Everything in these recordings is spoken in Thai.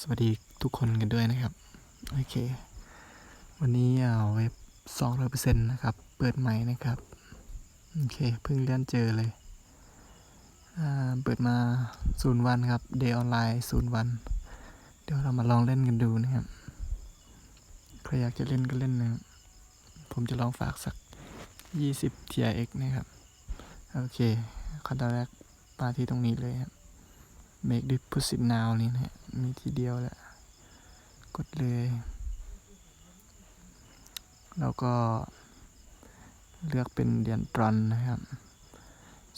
สวัสดีทุกคนกันด้วยนะครับ โอเค วันนี้เอาเว็บสองร้อยเปอร์เซ็นต์นะครับ เปิดใหม่นะครับ โอเค เพิ่งเลื่อนเจอเลย เปิดมาศูนย์วันครับ เดย์ออนไลน์ศูนย์วัน เดี๋ยวเรามาลองเล่นกันดูนะครับ ใครอยากจะเล่นก็เล่นนะครับผมจะลองฝากสักยี่สิบ TRX นะครับ โอเคขั้นตอนแรกมาที่ตรงนี้เลยครับ make deposit now นี่นะฮะมีทีเดียวแหละ กดเลย แล้วก็เลือกเป็นเหรียญตรอนนะครับ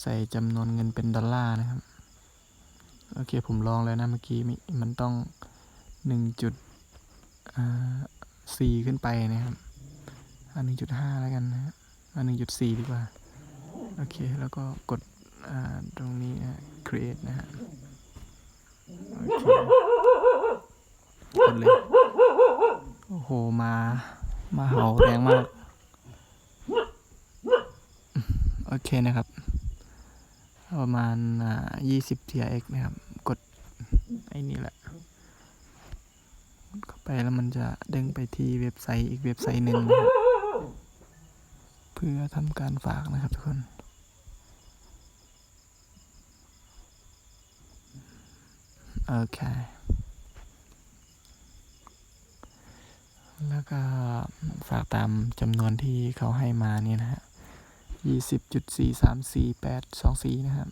ใส่จำนวนเงินเป็นดอลลาร์นะครับ โอเคผมลองแล้วนะเมื่อกี้มันต้องหนึ่งจุดสี่ขึ้นไปนะครับอันหนึ่งจุดห้าแล้วกันนะฮะอันหนึ่งจุดสี่ดีกว่า โอเค แล้วก็กดตรงนี้นะ create นะฮะ โอเคกดเลย โอ้โห มา มาเห่าแรงมาก โอเคนะครับ ประมาณอ่า20 TRX นะครับ กด ไอ้นี่แหละเข้าไปแล้วมันจะเด้งไปที่เว็บไซต์อีกเว็บไซต์หนึ่งนะครับเพื่อทำการฝากนะครับทุกคน โอเคแล้วก็ฝากตามจำนวนที่เขาให้มาเนี่ยนะฮะยี่สิบจุดสี่สามสี่แปดสองสี่นะครับ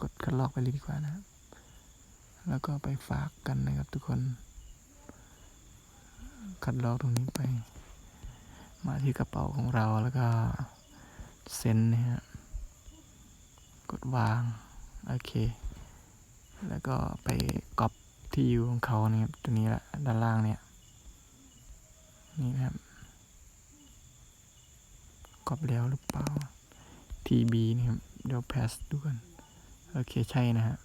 กดคัดลอกไปเลยดีกว่านะครับ แล้วก็ไปฝากกันนะครับทุกคน คัดลอกตรงนี้ไป มาที่กระเป๋าของเราแล้วก็เซ็นนะฮะ กดวาง โอเค แล้วก็ไปก๊อปที่อยู่ของเขาเนี่ยครับตัวนี้แหละด้านล่างเนี่ย นี่นะครับก๊อปแล้วหรือเปล่า TB นี่ครับ เดี๋ยวแพสดูกันโอเคใช่นะฮะ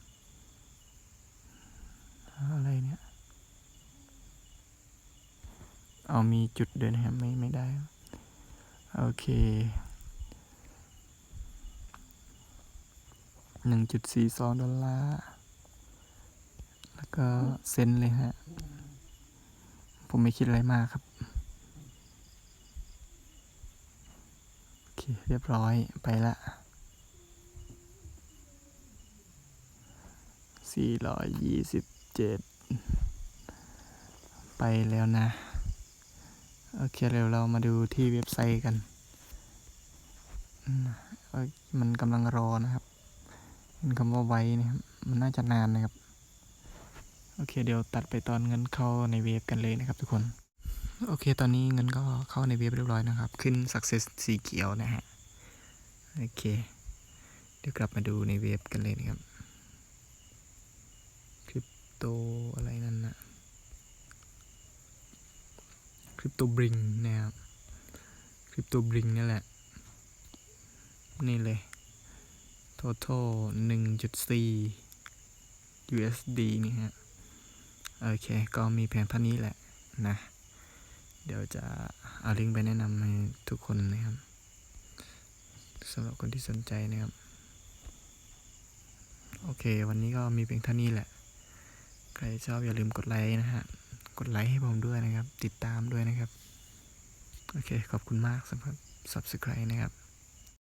อะไรเนี่ย เอามีจุดเดินนะครับไม่ไม่ได้ โอเคหนึ่งจุดสี่สองดอลลาร์ ก็เซ็นเลยฮะ ผมไม่คิดอะไรมากครับ โอเค เรียบร้อยไปละสี่ร้อยยี่สิบเจ็ดไปแล้วนะ โอเคเร็วเรามาดูที่เว็บไซต์กันมันกำลังรอนะครับเห็นคำว่าไว้นะครับ มันน่าจะนานนะครับ โอเค เดี๋ยวตัดไปตอนเงินเข้าในเว็บกันเลยนะครับทุกคน โอเค ตอนนี้เงินก็เข้าในเว็บเรียบร้อยนะครับ ขึ้น success สีเขียวนะฮะ โอเค เดี๋ยวกลับมาดูในเว็บกันเลยนะครับ คริปโตอะไรนั่นนะคริปโตบริงนะครับ คริปโตบริงนี่แหละ นี่เลย total 1.4 USD นี่ฮะ โอเค ก็มีเพียงเท่านี้แหละนะ เดี๋ยวจะเอาลิงก์ไปแนะนำให้ทุกคนนะครับสำหรับคนที่สนใจนะครับ โอเค วันนี้ก็มีเพียงเท่านี้แหละ ใครชอบอย่าลืมกดไลค์นะฮะ กดไลค์ให้ผมด้วยนะครับ ติดตามด้วยนะครับ โอเค ขอบคุณมากสำหรับ subscribe นะครับ